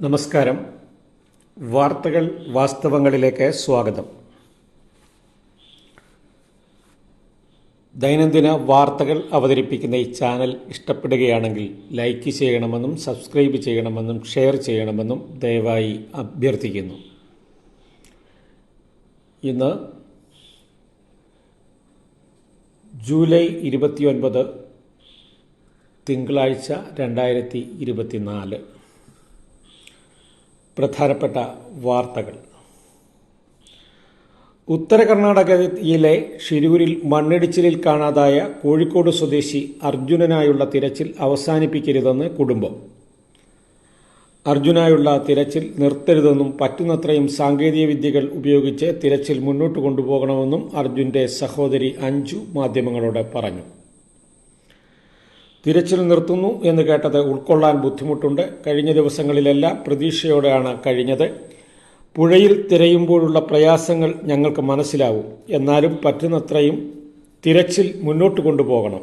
നമസ്കാരം. വാർത്തകൾ വാസ്തവങ്ങളിലേക്ക് സ്വാഗതം. ദൈനംദിന വാർത്തകൾ അവതരിപ്പിക്കുന്ന ഈ ചാനൽ ഇഷ്ടപ്പെടുകയാണെങ്കിൽ ലൈക്ക് ചെയ്യണമെന്നും സബ്സ്ക്രൈബ് ചെയ്യണമെന്നും ഷെയർ ചെയ്യണമെന്നും ദയവായി അഭ്യർത്ഥിക്കുന്നു. ഇന്ന് ജൂലൈ ഇരുപത്തിയൊൻപത് തിങ്കളാഴ്ച രണ്ടായിരത്തി ഇരുപത്തിനാല്. പ്രധാനപ്പെട്ട വാർത്തകൾ. ഉത്തര കർണാടകയിലെ ഷിരൂരിൽ മണ്ണിടിച്ചിലിൽ കാണാതായ കോഴിക്കോട് സ്വദേശി അർജുനനായുള്ള തിരച്ചിൽ അവസാനിപ്പിക്കരുതെന്ന് കുടുംബം. അർജുനായുള്ള തിരച്ചിൽ നിർത്തരുതെന്നും പറ്റുന്നത്രയും സാങ്കേതിക വിദ്യകൾ ഉപയോഗിച്ച് തിരച്ചിൽ മുന്നോട്ട് കൊണ്ടുപോകണമെന്നും അർജുന്റെ സഹോദരി അഞ്ജു മാധ്യമങ്ങളോട് പറഞ്ഞു. തിരച്ചിൽ നിർത്തുന്നു എന്ന് കേട്ടത് ഉൾക്കൊള്ളാൻ ബുദ്ധിമുട്ടുണ്ട്. കഴിഞ്ഞ ദിവസങ്ങളിലെല്ലാം പ്രതീക്ഷയോടെയാണ് കഴിഞ്ഞത്. പുഴയിൽ തിരയുമ്പോഴുള്ള പ്രയാസങ്ങൾ ഞങ്ങൾക്ക് മനസ്സിലാവും. എന്നാലും പറ്റുന്നത്രയും തിരച്ചിൽ മുന്നോട്ട് കൊണ്ടുപോകണം.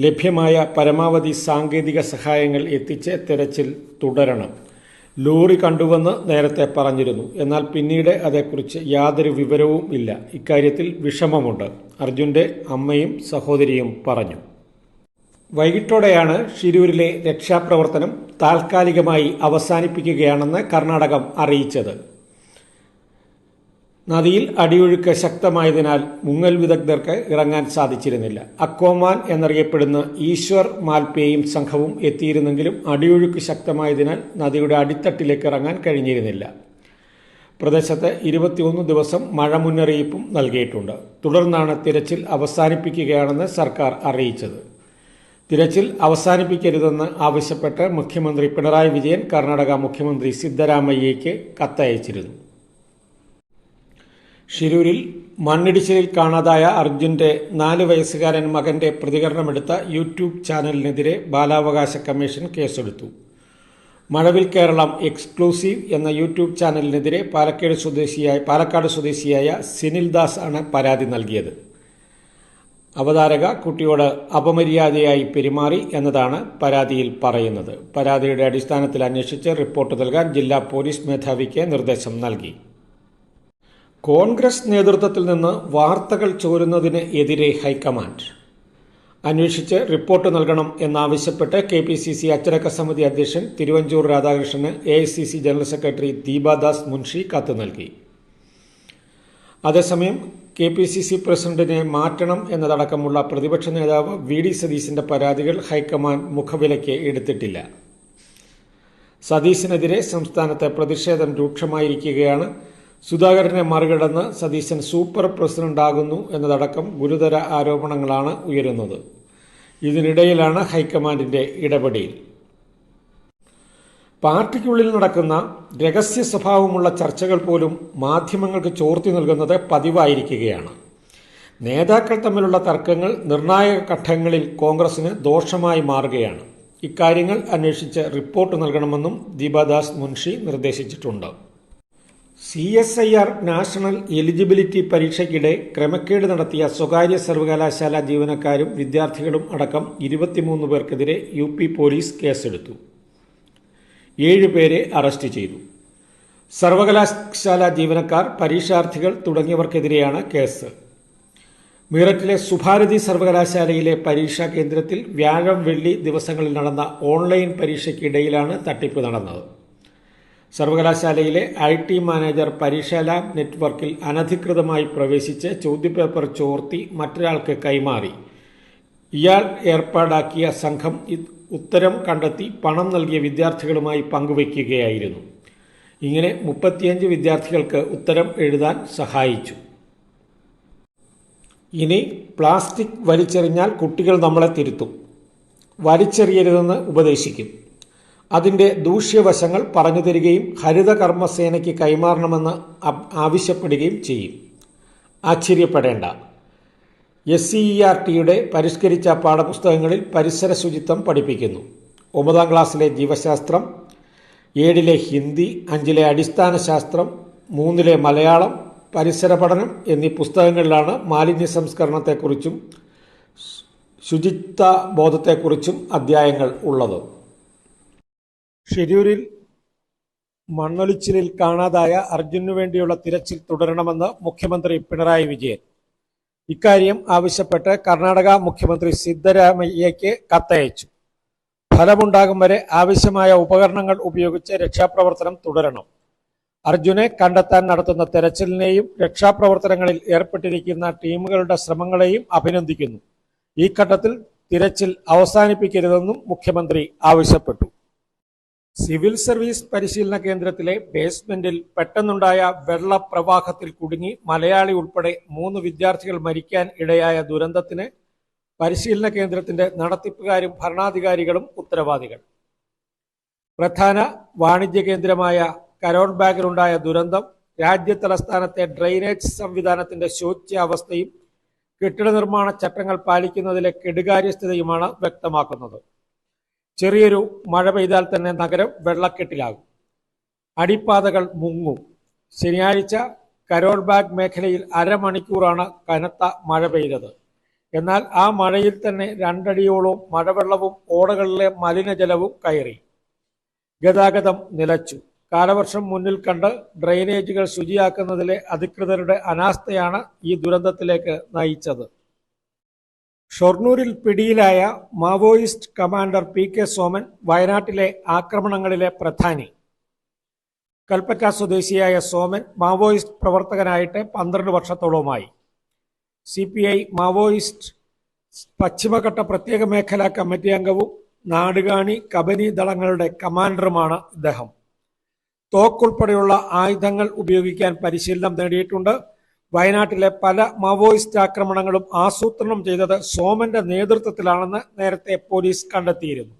ലഭ്യമായ പരമാവധി സാങ്കേതിക സഹായങ്ങൾ എത്തിച്ച് തിരച്ചിൽ തുടരണം. ലോറി കണ്ടുവെന്ന് നേരത്തെ പറഞ്ഞിരുന്നു. എന്നാൽ പിന്നീട് അതേക്കുറിച്ച് യാതൊരു വിവരവും ഇല്ല. ഇക്കാര്യത്തിൽ വിഷമമുണ്ട്. അർജുന്റെ അമ്മയും സഹോദരിയും പറഞ്ഞു. വൈകിട്ടോടെയാണ് ഷിരൂരിലെ രക്ഷാപ്രവർത്തനം താൽക്കാലികമായി അവസാനിപ്പിക്കുകയാണെന്ന് കർണാടകം അറിയിച്ചത്. നദിയിൽ അടിയൊഴുക്ക് ശക്തമായതിനാൽ മുങ്ങൽ വിദഗ്ധർക്ക് ഇറങ്ങാൻ സാധിച്ചിരുന്നില്ല. അക്കോമാൻ എന്നറിയപ്പെടുന്ന ഈശ്വർ മാൽപേയും സംഘവും എത്തിയിരുന്നെങ്കിലും അടിയൊഴുക്ക് ശക്തമായതിനാൽ നദിയുടെ അടിത്തട്ടിലേക്ക് ഇറങ്ങാൻ കഴിഞ്ഞിരുന്നില്ല. പ്രദേശത്ത് ഇരുപത്തിയൊന്ന് ദിവസം മഴ മുന്നറിയിപ്പും നൽകിയിട്ടുണ്ട്. തുടർന്നാണ് തിരച്ചിൽ അവസാനിപ്പിക്കുകയാണെന്ന് സർക്കാർ അറിയിച്ചത്. തിരച്ചിൽ അവസാനിപ്പിക്കരുതെന്ന് ആവശ്യപ്പെട്ട് മുഖ്യമന്ത്രി പിണറായി വിജയൻ കർണാടക മുഖ്യമന്ത്രി സിദ്ധരാമയ്യയ്ക്ക് കത്തയച്ചിരുന്നു. ഷിരൂരിൽ മണ്ണിടിച്ചിലിൽ കാണാതായ അർജുന്റെ നാല് വയസ്സുകാരൻ മകന്റെ പ്രതികരണമെടുത്ത യൂട്യൂബ് ചാനലിനെതിരെ ബാലാവകാശ കമ്മീഷൻ കേസെടുത്തു. മഴവിൽ കേരളം എക്സ്ക്ലൂസീവ് എന്ന യൂട്യൂബ് ചാനലിനെതിരെ പാലക്കാട് സ്വദേശിയായ പാലക്കാട് സ്വദേശിയായ സിനിൽ ദാസ് ആണ് പരാതി നൽകിയത്. അവതാരക കുട്ടിയോട് അപമര്യാദയായി പെരുമാറി എന്നതാണ് പരാതിയിൽ പറയുന്നത്. പരാതിയുടെ അടിസ്ഥാനത്തിൽ അന്വേഷിച്ച് റിപ്പോർട്ട് നൽകാൻ ജില്ലാ പോലീസ് മേധാവിക്ക് നിർദ്ദേശം നൽകി. കോൺഗ്രസ് നേതൃത്വത്തിൽ നിന്ന് വാർത്തകൾ ചോരുന്നതിന് എതിരെ ഹൈക്കമാൻഡ്. അന്വേഷിച്ച് റിപ്പോർട്ട് നൽകണം എന്നാവശ്യപ്പെട്ട് കെ പി സി സി അച്ചടക്ക സമിതി അധ്യക്ഷൻ തിരുവഞ്ചൂർ രാധാകൃഷ്ണന് A I C C general secretary Deepadas Munshi കത്ത് നൽകി. അതേസമയം കെ പി സി സി പ്രസിഡന്റിനെ മാറ്റണം എന്നതടക്കമുള്ള പ്രതിപക്ഷ നേതാവ് വി ഡി സതീശിന്റെ പരാതികൾ ഹൈക്കമാൻഡ് മുഖവിലയ്ക്ക് എടുത്തിട്ടില്ല. സതീശിനെതിരെ സംസ്ഥാനത്തെ പ്രതിഷേധം രൂക്ഷമായിരിക്കുകയാണ്. സുധാകരനെ മറികടന്ന് സതീശൻ സൂപ്പർ പ്രസിഡന്റാകുന്നു എന്നതടക്കം ഗുരുതര ആരോപണങ്ങളാണ് ഉയരുന്നത്. ഇതിനിടയിലാണ് ഹൈക്കമാൻഡിന്റെ ഇടപെടൽ. പാർട്ടിക്കുള്ളിൽ നടക്കുന്ന രഹസ്യ സ്വഭാവമുള്ള ചർച്ചകൾ പോലും മാധ്യമങ്ങൾക്ക് ചോർത്തി നൽകുന്നത് പതിവായിരിക്കുകയാണ്. നേതാക്കൾ തമ്മിലുള്ള തർക്കങ്ങൾ നിർണായക ഘട്ടങ്ങളിൽ കോൺഗ്രസിന് ദോഷമായി മാറുകയാണ്. ഇക്കാര്യങ്ങൾ അന്വേഷിച്ച് റിപ്പോർട്ട് നൽകണമെന്നും ദീപാദാസ് മുൻഷി നിർദ്ദേശിച്ചിട്ടുണ്ട്. C S I R national eligibility പരീക്ഷയ്ക്കിടെ ക്രമക്കേട് നടത്തിയ സ്വകാര്യ സർവകലാശാല ജീവനക്കാരും വിദ്യാർത്ഥികളും അടക്കം ഇരുപത്തിമൂന്ന് പേർക്കെതിരെ യു പി പോലീസ് കേസെടുത്തു. ഏഴുപേരെ അറസ്റ്റ് ചെയ്തു. സർവകലാശാല ജീവനക്കാർ പരീക്ഷാർത്ഥികൾ തുടങ്ങിയവർക്കെതിരെയാണ് കേസ്. മീററ്റിലെ സുഭാരതി സർവകലാശാലയിലെ പരീക്ഷാ കേന്ദ്രത്തിൽ വ്യാഴം വെള്ളി ദിവസങ്ങളിൽ നടന്ന ഓൺലൈൻ പരീക്ഷയ്ക്കിടയിലാണ് തട്ടിപ്പ് നടന്നത്. സർവകലാശാലയിലെ ഐ ടി മാനേജർ പരീക്ഷാ ലാബ് നെറ്റ്വർക്കിൽ അനധികൃതമായി പ്രവേശിച്ച് ചോദ്യപേപ്പർ ചോർത്തി മറ്റൊരാൾക്ക് കൈമാറി. ഇയാൾ ഏർപ്പാടാക്കിയ സംഘം ഉത്തരം കണ്ടെത്തി പണം നൽകിയ വിദ്യാർത്ഥികളുമായി പങ്കുവയ്ക്കുകയായിരുന്നു ഇങ്ങനെ മുപ്പത്തിയഞ്ച് വിദ്യാർത്ഥികൾക്ക് ഉത്തരം എഴുതാൻ സഹായിച്ചു. ഇനി പ്ലാസ്റ്റിക് വലിച്ചെറിഞ്ഞാൽ കുട്ടികൾ നമ്മളെ തിരുത്തും. വലിച്ചെറിയരുതെന്ന് ഉപദേശിക്കും. അതിന്റെ ദൂഷ്യവശങ്ങൾ പറഞ്ഞു തരികയും ഹരിത കർമ്മസേനയ്ക്ക് കൈമാറണമെന്ന് ആവശ്യപ്പെടുകയും ചെയ്യും. ആശ്ചര്യപ്പെടേണ്ട. എസ് സി ഇ ആർ ടിയുടെ പരിഷ്കരിച്ച പാഠപുസ്തകങ്ങളിൽ പരിസര ശുചിത്വം പഠിപ്പിക്കുന്നു. ഒമ്പതാം ക്ലാസ്സിലെ ജീവശാസ്ത്രം ഏഴിലെ ഹിന്ദി അഞ്ചിലെ അടിസ്ഥാന ശാസ്ത്രം മൂന്നിലെ മലയാളം പരിസര പഠനം എന്നീ പുസ്തകങ്ങളിലാണ് മാലിന്യ സംസ്കരണത്തെക്കുറിച്ചും ശുചിത്വ ബോധത്തെക്കുറിച്ചും അധ്യായങ്ങൾ ഉള്ളത്. ഷെരൂരിൽ മണ്ണൊലിച്ചിലിൽ കാണാതായ അർജുനു വേണ്ടിയുള്ള തിരച്ചിൽ തുടരണമെന്ന് മുഖ്യമന്ത്രി പിണറായി വിജയൻ. ഇക്കാര്യം ആവശ്യപ്പെട്ട് കർണാടക മുഖ്യമന്ത്രി സിദ്ധരാമയ്യയ്ക്ക് കത്തയച്ചു. ഫലമുണ്ടാകും വരെ ആവശ്യമായ ഉപകരണങ്ങൾ ഉപയോഗിച്ച് രക്ഷാപ്രവർത്തനം തുടരണം. അർജുനെ കണ്ടെത്താൻ നടത്തുന്ന തെരച്ചിലിനെയും രക്ഷാപ്രവർത്തനങ്ങളിൽ ഏർപ്പെട്ടിരിക്കുന്ന ടീമുകളുടെ ശ്രമങ്ങളെയും അഭിനന്ദിക്കുന്നു. ഈ ഘട്ടത്തിൽ തിരച്ചിൽ അവസാനിപ്പിക്കരുതെന്നും മുഖ്യമന്ത്രി ആവശ്യപ്പെട്ടു. സിവിൽ സർവീസ് പരിശീലന കേന്ദ്രത്തിലെ ബേസ്മെന്റിൽ പെട്ടെന്നുണ്ടായ വെള്ളപ്രവാഹത്തിൽ കുടുങ്ങി മലയാളി ഉൾപ്പെടെ മൂന്ന് വിദ്യാർത്ഥികൾ മരിക്കാൻ ഇടയായ ദുരന്തത്തിന് പരിശീലന കേന്ദ്രത്തിന്റെ നടത്തിപ്പുകാരും ഭരണാധികാരികളും ഉത്തരവാദികൾ. പ്രധാന വാണിജ്യ കേന്ദ്രമായ കരോൺ ബാഗിലുണ്ടായ ദുരന്തം രാജ്യ തലസ്ഥാനത്തെ ഡ്രെയിനേജ് സംവിധാനത്തിന്റെ ശോച്യാവസ്ഥയും കെട്ടിട നിർമ്മാണ ചട്ടങ്ങൾ പാലിക്കുന്നതിലെ കെടുകാര്യസ്ഥതയുമാണ് വ്യക്തമാക്കുന്നത്. ചെറിയൊരു മഴ പെയ്താൽ തന്നെ നഗരം വെള്ളക്കെട്ടിലാകും. അടിപ്പാതകൾ മുങ്ങും. ശനിയാഴ്ച കരോൾ ബാഗ് മേഖലയിൽ അരമണിക്കൂറാണ് കനത്ത മഴ പെയ്തത്. എന്നാൽ ആ മഴയിൽ തന്നെ രണ്ടടിയോളം മഴവെള്ളവും ഓടകളിലെ മലിനജലവും കയറി. ഗതാഗതം നിലച്ചു. കാലവർഷം മുന്നിൽ കണ്ട് ഡ്രെയിനേജുകൾ ശുചിയാക്കുന്നതിലെ അധികൃതരുടെ അനാസ്ഥയാണ് ഈ ദുരന്തത്തിലേക്ക് നയിച്ചത്. ഷൊർണൂരിൽ പിടിയിലായ Maoist commander P K Soman വയനാട്ടിലെ ആക്രമണങ്ങളിലെ പ്രധാനി. കൽപ്പറ്റ സ്വദേശിയായ സോമൻ മാവോയിസ്റ്റ് പ്രവർത്തകനായിട്ട് പന്ത്രണ്ട് വർഷത്തോളമായി സി പി ഐ മാവോയിസ്റ്റ് പശ്ചിമഘട്ട പ്രത്യേക മേഖലാ കമ്മിറ്റി അംഗവും നാടുകാണി കബനി ദളങ്ങളുടെ കമാൻഡറുമാണ് ഇദ്ദേഹം. തോക്കുൾപ്പെടെയുള്ള ആയുധങ്ങൾ ഉപയോഗിക്കാൻ പരിശീലനം നേടിയിട്ടുണ്ട്. വയനാട്ടിലെ പല മാവോയിസ്റ്റ് ആക്രമണങ്ങളും ആസൂത്രണം ചെയ്തത് സോമന്റെ നേതൃത്വത്തിലാണെന്ന് നേരത്തെ പോലീസ് കണ്ടെത്തിയിരുന്നു.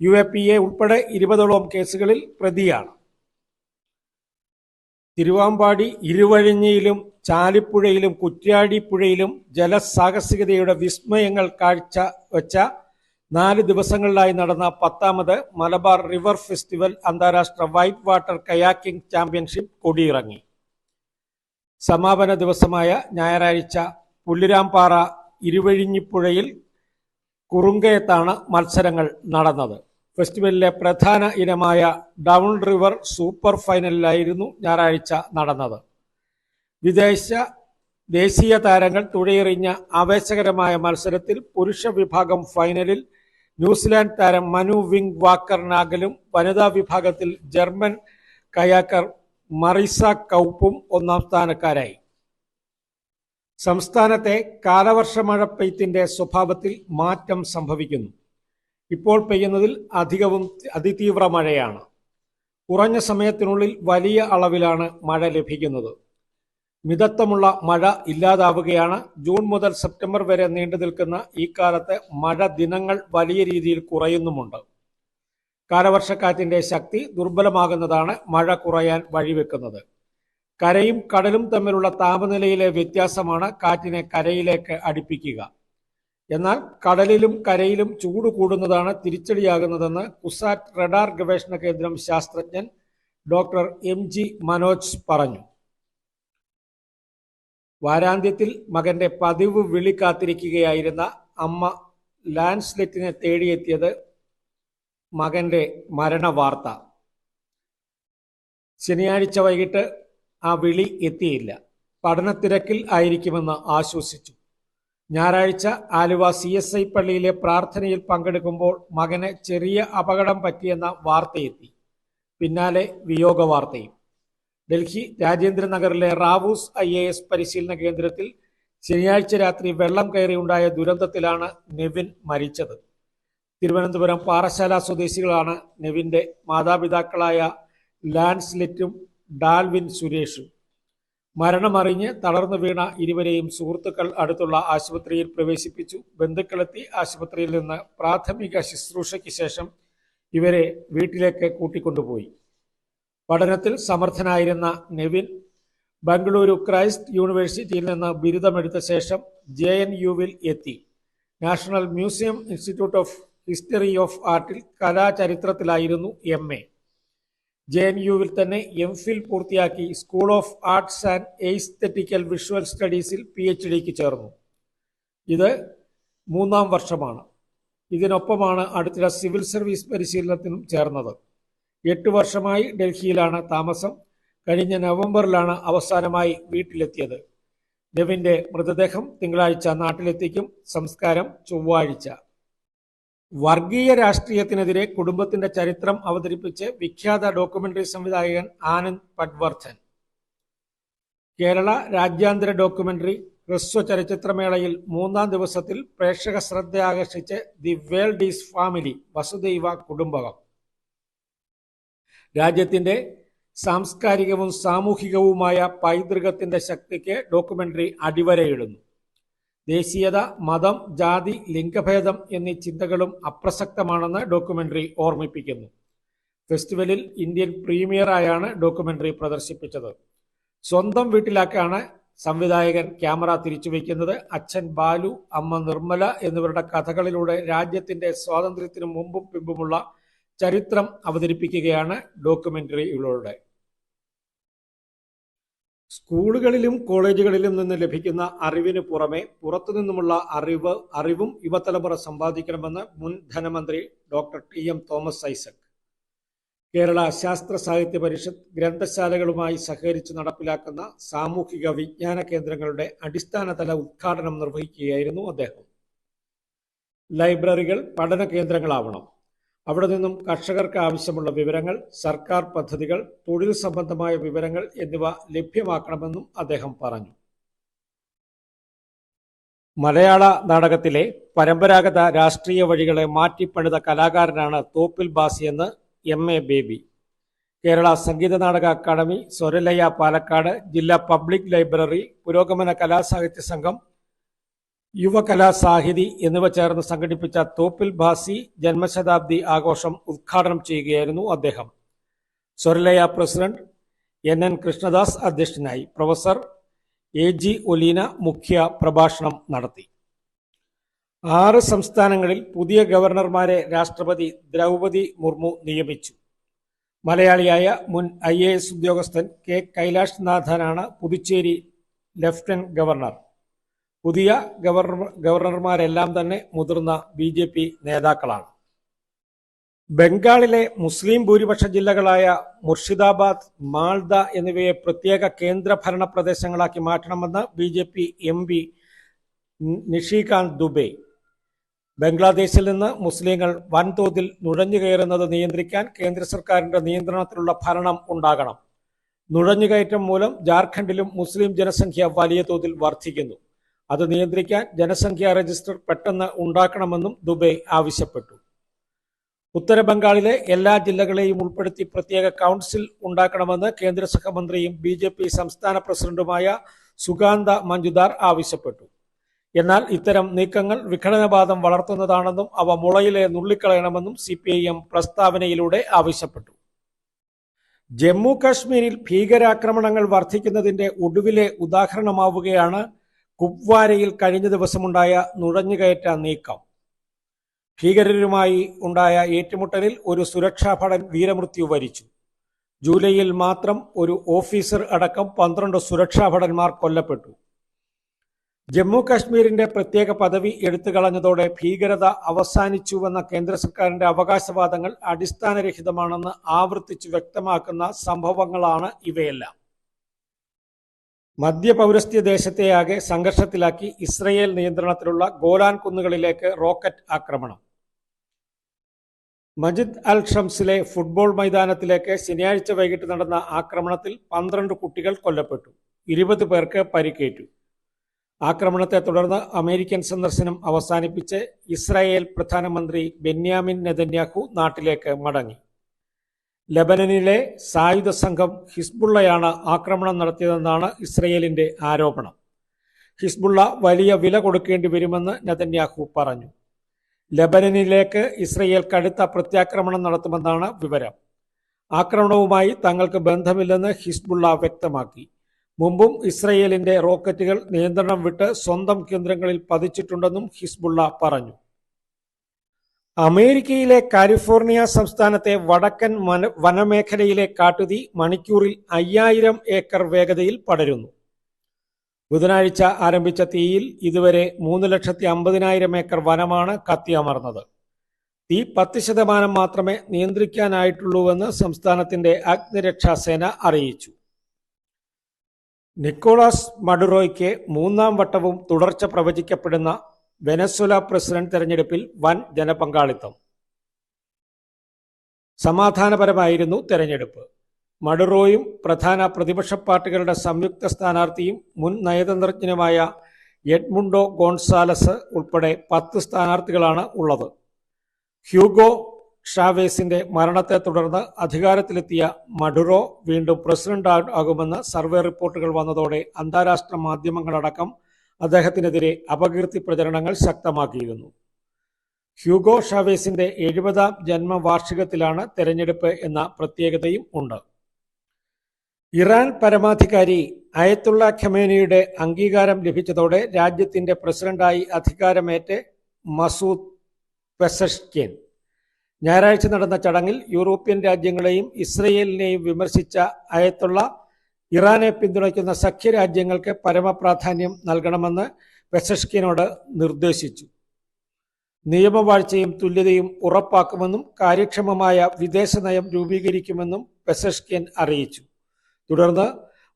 യു എ പി എ ഉൾപ്പെടെ ഇരുപതോളം കേസുകളിൽ പ്രതിയാണ്. തിരുവാമ്പാടി ഇരുവഴിഞ്ഞിയിലും ചാലിപ്പുഴയിലും കുറ്റ്യാടിപ്പുഴയിലും ജലസാഹസികതയുടെ വിസ്മയങ്ങൾ കാഴ്ച വെച്ച നാല് ദിവസങ്ങളിലായി നടന്ന പത്താമത് മലബാർ റിവർ ഫെസ്റ്റിവൽ അന്താരാഷ്ട്ര വൈറ്റ് വാട്ടർ കയാക്കിംഗ് ചാമ്പ്യൻഷിപ്പ് കൊടിയിറങ്ങി. സമാപന ദിവസമായ ഞായറാഴ്ച പുല്ലുരാംപാറ ഇരുവഴിഞ്ഞിപ്പുഴയിൽ കുറുങ്കയത്താണ് മത്സരങ്ങൾ നടന്നത്. ഫെസ്റ്റിവലിലെ പ്രധാന ഇനമായ ഡൗൺ റിവർ സൂപ്പർ ഫൈനലിലായിരുന്നു ഞായറാഴ്ച നടന്നത്. വിദേശ ദേശീയ താരങ്ങൾ തുഴയെറിഞ്ഞ ആവേശകരമായ മത്സരത്തിൽ പുരുഷ വിഭാഗം ഫൈനലിൽ ന്യൂസിലാൻഡ് താരം മനു വിങ് വാക്കർ നാഗലും വനിതാ വിഭാഗത്തിൽ ജർമ്മൻ കയാക്കർ മറിസ കൗപ്പും ഒന്നാം സ്ഥാനക്കാരായി. സംസ്ഥാനത്തെ കാലവർഷ മഴ പെയ്ത്തിന്റെ സ്വഭാവത്തിൽ മാറ്റം സംഭവിക്കുന്നു. ഇപ്പോൾ പെയ്യുന്നതിൽ അധികവും അതിതീവ്ര മഴയാണ്. കുറഞ്ഞ സമയത്തിനുള്ളിൽ വലിയ അളവിലാണ് മഴ ലഭിക്കുന്നത്. മിതത്വമുള്ള മഴ ഇല്ലാതാവുകയാണ്. ജൂൺ മുതൽ സെപ്റ്റംബർ വരെ നീണ്ടു നിൽക്കുന്ന ഈ കാലത്തെ മഴ ദിനങ്ങൾ വലിയ രീതിയിൽ കുറയുന്നുമുണ്ട്. കാലവർഷക്കാറ്റിന്റെ ശക്തി ദുർബലമാകുന്നതാണ് മഴ കുറയാൻ വഴിവെക്കുന്നത്. കരയും കടലും തമ്മിലുള്ള താപനിലയിലെ വ്യത്യാസമാണ് കാറ്റിനെ കരയിലേക്ക് അടുപ്പിക്കുക. എന്നാൽ കടലിലും കരയിലും ചൂട് കൂടുന്നതാണ് തിരിച്ചടിയാകുന്നതെന്ന് കുസാറ്റ് റഡാർ ഗവേഷണ കേന്ദ്രം ശാസ്ത്രജ്ഞൻ ഡോക്ടർ എം ജി മനോജ് പറഞ്ഞു. വാരാന്ത്യത്തിൽ മകന്റെ പതിവ് വിളി കാത്തിരിക്കുകയായിരുന്ന അമ്മ ലാൻസ്ലെറ്റിനെ തേടിയെത്തിയത് മകന്റെ മരണവാർത്ത. ശനിയാഴ്ച വൈകിട്ട് ആ വിളി എത്തിയില്ല. പഠനത്തിരക്കിൽ ആയിരിക്കുമെന്ന് ആശ്വസിച്ചു. ഞായറാഴ്ച ആലുവ സി എസ് ഐ പള്ളിയിലെ പ്രാർത്ഥനയിൽ പങ്കെടുക്കുമ്പോൾ മകന് ചെറിയ അപകടം പറ്റിയെന്ന വാർത്തയെത്തി. പിന്നാലെ വിയോഗ വാർത്തയും ഡൽഹി രാജേന്ദ്രനഗറിലെ റാവൂസ് ഐ എ എസ് പരിശീലന കേന്ദ്രത്തിൽ ശനിയാഴ്ച രാത്രി വെള്ളം കയറിയുണ്ടായ ദുരന്തത്തിലാണ് നെവിൻ മരിച്ചത്. തിരുവനന്തപുരം പാറശാല സ്വദേശികളാണ് നെവിന്റെ മാതാപിതാക്കളായ ലാൻസ്ലെറ്റും ഡാൽവിൻ സുരേഷും. മരണമറിഞ്ഞ് തളർന്നു വീണ ഇരുവരെയും സുഹൃത്തുക്കൾ അടുത്തുള്ള ആശുപത്രിയിൽ പ്രവേശിപ്പിച്ചു. ബന്ധുക്കളെത്തി ആശുപത്രിയിൽ നിന്ന് പ്രാഥമിക ശുശ്രൂഷയ്ക്ക് ശേഷം ഇവരെ വീട്ടിലേക്ക് കൂട്ടിക്കൊണ്ടുപോയി. പഠനത്തിൽ സമർത്ഥനായിരുന്ന നെവിൻ ബംഗളൂരു ക്രൈസ്റ്റ് യൂണിവേഴ്സിറ്റിയിൽ നിന്ന് ബിരുദമെടുത്ത ശേഷം ജെ എൻ യുവിൽ എത്തി. National museum institute of history of ആർട്ടിൽ കലാചരിത്രത്തിലായിരുന്നു എം എ ജെ എൻ യുവിൽ തന്നെ എം ഫിൽ പൂർത്തിയാക്കി school of arts and aesthetical visual സ്റ്റഡീസിൽ P H ഡിക്ക് ചേർന്നു. ഇത് മൂന്നാം വർഷമാണ്. ഇതിനൊപ്പമാണ് അടുത്തിടെ സിവിൽ സർവീസ് പരിശീലനത്തിനും ചേർന്നത്. എട്ട് വർഷമായി ഡൽഹിയിലാണ് താമസം. കഴിഞ്ഞ നവംബറിലാണ് അവസാനമായി വീട്ടിലെത്തിയത്. നെവിന്റെ മൃതദേഹം തിങ്കളാഴ്ച നാട്ടിലെത്തിക്കും. സംസ്കാരം ചൊവ്വാഴ്ച. വർഗീയ രാഷ്ട്രീയത്തിനെതിരെ കുടുംബത്തിന്റെ ചരിത്രം അവതരിപ്പിച്ച് വിഖ്യാത ഡോക്യുമെന്ററി സംവിധായകൻ ആനന്ദ് പട്വർദ്ധൻ. കേരള രാജ്യാന്തര ഡോക്യുമെന്ററി ഹ്രസ്വ ചലച്ചിത്രമേളയിൽ മൂന്നാം ദിവസത്തിൽ പ്രേക്ഷക ശ്രദ്ധ ആകർഷിച്ച് the world is family Vasudhaiva Kutumbakam. രാജ്യത്തിന്റെ സാംസ്കാരികവും സാമൂഹികവുമായ പൈതൃകത്തിന്റെ ശക്തിക്ക് ഡോക്യുമെന്ററി അടിവരയിടുന്നു. ദേശീയത മതം ജാതി ലിംഗഭേദം എന്നീ ചിന്തകളും അപ്രസക്തമാണെന്ന് ഡോക്യുമെന്ററി ഓർമ്മിപ്പിക്കുന്നു. ഫെസ്റ്റിവലിൽ ഇന്ത്യൻ പ്രീമിയറായാണ് ഡോക്യുമെന്ററി പ്രദർശിപ്പിച്ചത്. സ്വന്തം വീട്ടിലാക്കാണ് സംവിധായകൻ ക്യാമറ തിരിച്ചുവെക്കുന്നത് അച്ഛൻ ബാലു അമ്മ നിർമ്മല എന്നിവരുടെ കഥകളിലൂടെ രാജ്യത്തിന്റെ സ്വാതന്ത്ര്യത്തിനു മുമ്പും പിമ്പുമുള്ള ചരിത്രം അവതരിപ്പിക്കുകയാണ് ഡോക്യുമെന്ററികളിലൂടെ സ്കൂളുകളിലും കോളേജുകളിലും നിന്ന് ലഭിക്കുന്ന അറിവിന് പുറമെ പുറത്തുനിന്നുമുള്ള അറിവ് അറിവും യുവതലമുറ സമ്പാദിക്കണമെന്ന് മുൻ ധനമന്ത്രി doctor T M Thomas Isaac. Kerala Sasthra Sahithya Parishath ഗ്രന്ഥശാലകളുമായി സഹകരിച്ച് നടപ്പിലാക്കുന്ന സാമൂഹിക വിജ്ഞാന കേന്ദ്രങ്ങളുടെ അടിസ്ഥാനതല ഉദ്ഘാടനം നിർവഹിക്കുകയായിരുന്നു അദ്ദേഹം. ലൈബ്രറികൾ പഠന കേന്ദ്രങ്ങളാവണം. അവിടെ നിന്നും കർഷകർക്ക് ആവശ്യമുള്ള വിവരങ്ങൾ സർക്കാർ പദ്ധതികൾ തൊഴിൽ സംബന്ധമായ വിവരങ്ങൾ എന്നിവ ലഭ്യമാക്കണമെന്നും അദ്ദേഹം പറഞ്ഞു. മലയാള നാടകത്തിലെ പരമ്പരാഗത രാഷ്ട്രീയ വഴികളെ മാറ്റിപ്പണിത കലാകാരനാണ് തോപ്പിൽ ബാസി എന്ന് M. A. Baby. Kerala Sangeetha Nataka academy Swaralaya Palakkad ജില്ലാ പബ്ലിക് ലൈബ്രറി പുരോഗമന കലാസാഹിത്യ സംഘം യുവകലാസാഹിതി എന്നിവ ചേർന്ന് സംഘടിപ്പിച്ച തോപ്പിൽ ഭാസി ജന്മശതാബ്ദി ആഘോഷം ഉദ്ഘാടനം ചെയ്യുകയായിരുന്നു അദ്ദേഹം. Swaralaya president N N Krishnadas അധ്യക്ഷനായി പ്രൊഫസർ എ ജി ഒലീന മുഖ്യ പ്രഭാഷണം നടത്തി. ആറ് സംസ്ഥാനങ്ങളിൽ പുതിയ ഗവർണർമാരെ രാഷ്ട്രപതി ദ്രൗപതി മുർമു നിയമിച്ചു. മലയാളിയായ മുൻ ഐ ഉദ്യോഗസ്ഥൻ കെ കൈലാഷ് നാഥനാണ് പുതുച്ചേരി ലഫ്റ്റനന്റ് ഗവർണർ. പുതിയ ഗവർണർ ഗവർണർമാരെല്ലാം തന്നെ മുതിർന്ന ബി ജെ പി നേതാക്കളാണ്. ബംഗാളിലെ മുസ്ലിം ഭൂരിപക്ഷ ജില്ലകളായ മുർഷിദാബാദ് മാൾദ എന്നിവയെ പ്രത്യേക കേന്ദ്രഭരണ പ്രദേശങ്ങളാക്കി മാറ്റണമെന്ന് B J P M P Nishikant Dubey. ബംഗ്ലാദേശിൽ നിന്ന് മുസ്ലിങ്ങൾ വൻതോതിൽ നുഴഞ്ഞുകയറുന്നത് നിയന്ത്രിക്കാൻ കേന്ദ്ര സർക്കാരിന്റെ നിയന്ത്രണത്തിലുള്ള ഭരണം ഉണ്ടാകണം. നുഴഞ്ഞുകയറ്റം മൂലം ജാർഖണ്ഡിലും മുസ്ലിം ജനസംഖ്യ വലിയ തോതിൽ വർദ്ധിക്കുന്നു. അത് നിയന്ത്രിക്കാൻ ജനസംഖ്യാ രജിസ്റ്റർ പെട്ടെന്ന് ഉണ്ടാക്കണമെന്നും ദുബൈ ആവശ്യപ്പെട്ടു. ഉത്തര ബംഗാളിലെ എല്ലാ ജില്ലകളെയും ഉൾപ്പെടുത്തി പ്രത്യേക കൗൺസിൽ ഉണ്ടാക്കണമെന്ന് കേന്ദ്ര സഹമന്ത്രിയും ബി ജെ പി സംസ്ഥാന പ്രസിഡന്റുമായ സുഗാന്ത മഞ്ജുദാർ ആവശ്യപ്പെട്ടു. എന്നാൽ ഇത്തരം നീക്കങ്ങൾ വിഘടനവാദം വളർത്തുന്നതാണെന്നും അവ മുളയിലെ നുള്ളിക്കളയണമെന്നും സി പി ഐ എം പ്രസ്താവനയിലൂടെ ആവശ്യപ്പെട്ടു. ജമ്മു കാശ്മീരിൽ ഭീകരാക്രമണങ്ങൾ വർദ്ധിക്കുന്നതിന്റെ ഒടുവിലെ ഉദാഹരണമാവുകയാണ് കുപ്വാരയിൽ കഴിഞ്ഞ ദിവസമുണ്ടായ നുഴഞ്ഞുകയറ്റ നീക്കം. ഭീകരരുമായി ഉണ്ടായ ഏറ്റുമുട്ടലിൽ ഒരു സുരക്ഷാ ഭടൻ വീരമൃത്യു വരിച്ചു. ജൂലൈയിൽ മാത്രം ഒരു ഓഫീസർ അടക്കം പന്ത്രണ്ട് സുരക്ഷാ ഭടന്മാർ കൊല്ലപ്പെട്ടു. ജമ്മു കാശ്മീരിന്റെ പ്രത്യേക പദവി എടുത്തു കളഞ്ഞതോടെ ഭീകരത അവസാനിച്ചുവെന്ന കേന്ദ്ര സർക്കാരിന്റെ അവകാശവാദങ്ങൾ അടിസ്ഥാനരഹിതമാണെന്ന് ആവർത്തിച്ചു വ്യക്തമാക്കുന്ന സംഭവങ്ങളാണ് ഇവയെല്ലാം. മധ്യപൗരസ്ത്യ ദേശത്തെയാകെ സംഘർഷത്തിലാക്കി ഇസ്രയേൽ നിയന്ത്രണത്തിലുള്ള ഗോലാൻ കുന്നുകളിലേക്ക് റോക്കറ്റ് ആക്രമണം. മജിദ് അൽ ഷംസിലെ ഫുട്ബോൾ മൈതാനത്തിലേക്ക് ശനിയാഴ്ച വൈകിട്ട് നടന്ന ആക്രമണത്തിൽ പന്ത്രണ്ട് കുട്ടികൾ കൊല്ലപ്പെട്ടു ഇരുപത് പേർക്ക് പരിക്കേറ്റു. ആക്രമണത്തെ തുടർന്ന് അമേരിക്കൻ സന്ദർശനം അവസാനിപ്പിച്ച് ഇസ്രായേൽ പ്രധാനമന്ത്രി ബെന്യാമിൻ നെതന്യാഹു നാട്ടിലേക്ക് മടങ്ങി. ലബനനിലെ സായുധ സംഘം ഹിസ്ബുള്ളയാണ് ആക്രമണം നടത്തിയതെന്നാണ് ഇസ്രയേലിന്റെ ആരോപണം. ഹിസ്ബുള്ള വലിയ വില കൊടുക്കേണ്ടി വരുമെന്ന് നെതന്യാഹു പറഞ്ഞു. ലബനനിലേക്ക് ഇസ്രയേൽ കടുത്ത പ്രത്യാക്രമണം നടത്തുമെന്നാണ് വിവരം. ആക്രമണവുമായി തങ്ങൾക്ക് ബന്ധമില്ലെന്ന് ഹിസ്ബുള്ള വ്യക്തമാക്കി. മുമ്പും ഇസ്രയേലിന്റെ റോക്കറ്റുകൾ നിയന്ത്രണം വിട്ട് സ്വന്തം കേന്ദ്രങ്ങളിൽ പതിച്ചിട്ടുണ്ടെന്നും ഹിസ്ബുള്ള പറഞ്ഞു. അമേരിക്കയിലെ കാലിഫോർണിയ സംസ്ഥാനത്തെ വടക്കൻ വന വനമേഖലയിലെ കാട്ടുതീ മണിക്കൂറിൽ അയ്യായിരം ഏക്കർ വേഗതയിൽ പടരുന്നു. ബുധനാഴ്ച ആരംഭിച്ച തീയിൽ ഇതുവരെ മൂന്ന് ലക്ഷത്തി അമ്പതിനായിരം ഏക്കർ വനമാണ് കത്തിയമർന്നത്. തീ പത്ത് ശതമാനം മാത്രമേ നിയന്ത്രിക്കാനായിട്ടുള്ളൂവെന്ന് സംസ്ഥാനത്തിന്റെ അഗ്നിരക്ഷാ സേന അറിയിച്ചു. നിക്കോളാസ് മഡുറോയ്ക്ക് മൂന്നാം വട്ടവും തുടർച്ച പ്രവചിക്കപ്പെടുന്ന വെനസ്വല പ്രസിഡന്റ് തെരഞ്ഞെടുപ്പിൽ വൻ ജനപങ്കാളിത്തം. സമാധാനപരമായിരുന്നു തെരഞ്ഞെടുപ്പ്. മഡുറോയും പ്രധാന പ്രതിപക്ഷ പാർട്ടികളുടെ സംയുക്ത സ്ഥാനാർത്ഥിയും മുൻ നയതന്ത്രജ്ഞനുമായ എഡ്മുണ്ടോ ഗോൺസാലസ് ഉൾപ്പെടെ പത്ത് സ്ഥാനാർത്ഥികളാണ് ഉള്ളത്. ഹ്യൂഗോ ഷാവേസിന്റെ മരണത്തെ തുടർന്ന് അധികാരത്തിലെത്തിയ മഡുറോ വീണ്ടും പ്രസിഡന്റ് ആകുമെന്ന് സർവേ റിപ്പോർട്ടുകൾ വന്നതോടെ അന്താരാഷ്ട്ര മാധ്യമങ്ങളടക്കം അദ്ദേഹത്തിനെതിരെ അപകീർത്തി പ്രചരണങ്ങൾ ശക്തമാക്കിയിരുന്നു. ഹ്യൂഗോ ഷാവേസിന്റെ എഴുപതാം ജന്മവാർഷികത്തിലാണ് തെരഞ്ഞെടുപ്പ് എന്ന പ്രത്യേകതയും ഉണ്ട്. ഇറാൻ പരമാധികാരി അയത്തുള്ള ഖമേനിയുടെ അംഗീകാരം ലഭിച്ചതോടെ രാജ്യത്തിന്റെ പ്രസിഡന്റായി അധികാരമേറ്റ് മസൂദ് പെസഷ്കിൻ ഞായറാഴ്ച നടന്ന ചടങ്ങിൽ യൂറോപ്യൻ രാജ്യങ്ങളെയും ഇസ്രയേലിനെയും വിമർശിച്ച അയത്തുള്ള ഇറാനെ പിന്തുണയ്ക്കുന്ന സഖ്യരാജ്യങ്ങൾക്ക് പരമപ്രാധാന്യം നൽകണമെന്ന് പെസഷ്കിനോട് നിർദ്ദേശിച്ചു. നിയമവാഴ്ചയും തുല്യതയും ഉറപ്പാക്കുമെന്നും കാര്യക്ഷമമായ വിദേശ നയം രൂപീകരിക്കുമെന്നും പെസഷ്കിൻ അറിയിച്ചു. തുടർന്ന്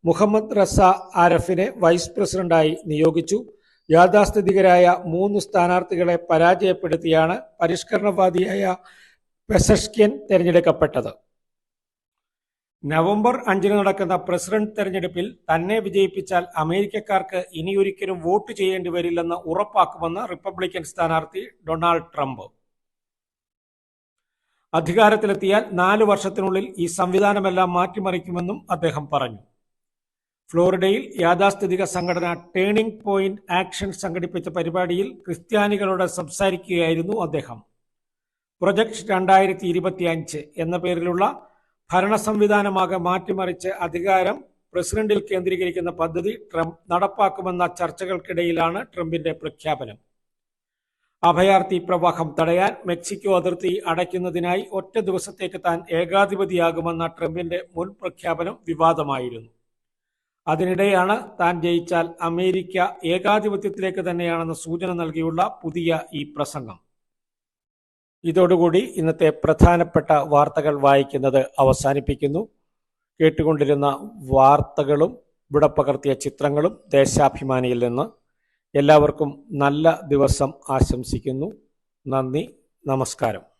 മുഹമ്മദ് റസ ആരഫിനെ വൈസ് പ്രസിഡന്റായി നിയോഗിച്ചു. യാഥാസ്ഥിതികരായ മൂന്ന് സ്ഥാനാർത്ഥികളെ പരാജയപ്പെടുത്തിയാണ് പരിഷ്കരണവാദിയായ പെസഷ്കിൻ തെരഞ്ഞെടുക്കപ്പെട്ടത്. നവംബർ അഞ്ചിന് നടക്കുന്ന പ്രസിഡന്റ് തെരഞ്ഞെടുപ്പിൽ തന്നെ വിജയിപ്പിച്ചാൽ അമേരിക്കക്കാർക്ക് ഇനിയൊരിക്കലും വോട്ട് ചെയ്യേണ്ടി വരില്ലെന്ന് ഉറപ്പാക്കുമെന്ന് റിപ്പബ്ലിക്കൻ സ്ഥാനാർത്ഥി ഡൊണാൾഡ് ട്രംപ്. അധികാരത്തിലെത്തിയാൽ നാല് വർഷത്തിനുള്ളിൽ ഈ സംവിധാനമെല്ലാം മാറ്റിമറിക്കുമെന്നും അദ്ദേഹം പറഞ്ഞു. ഫ്ലോറിഡയിൽ യാഥാസ്ഥിതിക സംഘടന ടേണിംഗ് പോയിന്റ് ആക്ഷൻ സംഘടിപ്പിച്ച പരിപാടിയിൽ ക്രിസ്ത്യാനികളോട് സംസാരിക്കുകയായിരുന്നു അദ്ദേഹം. പ്രൊജക്ട് രണ്ടായിരത്തി എന്ന പേരിലുള്ള ഭരണ സംവിധാനമാകെ മാറ്റിമറിച്ച് അധികാരം പ്രസിഡന്റിൽ കേന്ദ്രീകരിക്കുന്ന പദ്ധതി ട്രംപ് നടപ്പാക്കുമെന്ന ചർച്ചകൾക്കിടയിലാണ് ട്രംപിന്റെ പ്രഖ്യാപനം. അഭയാർത്ഥി പ്രവാഹം തടയാൻ മെക്സിക്കോ അതിർത്തി അടയ്ക്കുന്നതിനായി ഒറ്റ ദിവസത്തേക്ക് താൻ ഏകാധിപതിയാകുമെന്ന ട്രംപിന്റെ മുൻ പ്രഖ്യാപനം വിവാദമായിരുന്നു. അതിനിടെയാണ് താൻ ജയിച്ചാൽ അമേരിക്ക ഏകാധിപത്യത്തിലേക്ക് തന്നെയാണെന്ന സൂചന നൽകിയുള്ള പുതിയ ഈ പ്രസംഗം. ഇതോടുകൂടി ഇന്നത്തെ പ്രധാനപ്പെട്ട വാർത്തകൾ വായിക്കുന്നത് അവസാനിപ്പിക്കുന്നു. കേട്ടുകൊണ്ടിരുന്ന വാർത്തകളും ഇവിടെ പകർത്തിയ ചിത്രങ്ങളും ദേശാഭിമാനിയിൽ നിന്ന് എല്ലാവർക്കും നല്ല ദിവസം ആശംസിക്കുന്നു. നന്ദി നമസ്കാരം.